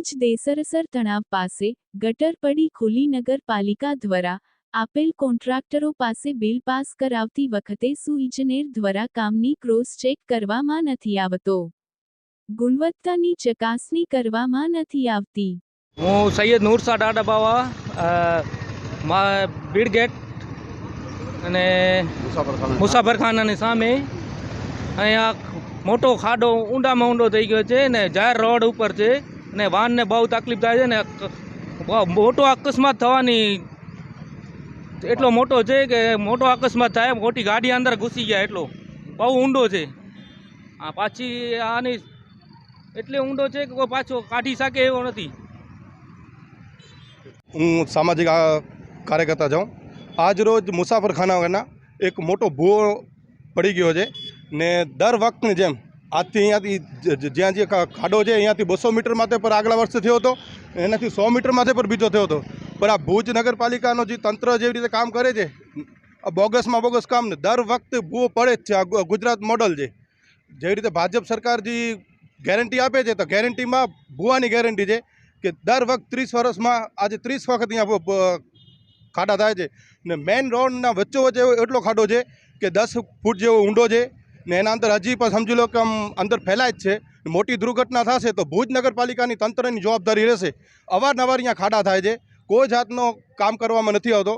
દેસરસર તણાવ પાસે ગટર પડી ખુલ્લી નગરપાલિકા દ્વારા આપેલ કોન્ટ્રાક્ટરો પાસે બિલ પાસ કરાવતી વખતે સુ ઇજનેર દ્વારા કામની ક્રોસ ચેક કરવામાં નથી આવતો. ગુણવત્તાની ચકાસણી કરવામાં નથી આવતી. હું સૈયદ નૂરશા ડાડા બાવા અ, બીડ ગેટ અને મુસાફરખાનાની સામે. અહીંયા મોટો ખાડો ઊંડામાં ઊંડો થઈ ગયો છે ને જાહેર રોડ ઉપર છે. ને વાહનને બહુ તકલીફ થાય છે ને મોટો અકસ્માત થવાની એટલો મોટો છે કે મોટો અકસ્માત થાય, મોટી ગાડી અંદર ઘૂસી ગયા એટલો. બહુ ઊંડો છે. આ પાછી આની એટલે ઊંડો છે કે કોઈ પાછો કાઢી શકે એવો નથી. હું સામાજિક કાર્યકર્તા જાઉં આજ રોજ મુસાફરખાનાના એક મોટો ભૂવો પડી ગયો છે ને દર વખતની જેમ આજથી અહીંયાથી જ્યાં જે ખાડો છે અહીંયાથી બસો મીટર માથે પર આગલા વર્ષે થયો હતો. એનાથી સો મીટર માથે પર બીજો થયો હતો. પણ આ ભુજ નગરપાલિકાનો જે તંત્ર જેવી રીતે કામ કરે છે, આ બોગસમાં બોગસ કામ ને દર વખતે ભૂવો પડે જ છે. આ ગુજરાત મોડલ છે જેવી રીતે ભાજપ સરકાર જે ગેરંટી આપે છે, તો ગેરંટીમાં ભૂવાની ગેરંટી છે કે દર વખત ત્રીસ વર્ષમાં આજે ત્રીસ વખત અહીંયા ખાડા થાય છે. ને મેઇન રોડના વચ્ચે વચ્ચે એટલો ખાડો છે કે દસ ફૂટ જેવો ઊંડો છે. ને એના અંદર હજી પણ સમજી લો કે આમ અંદર ફેલાય જ છે. મોટી દુર્ઘટના થશે તો ભુજ નગરપાલિકાની તંત્રની જવાબદારી રહેશે. અવારનવાર અહીંયા ખાડા થાય છે. કોઈ જાતનો કામ કરવામાં નથી આવતો.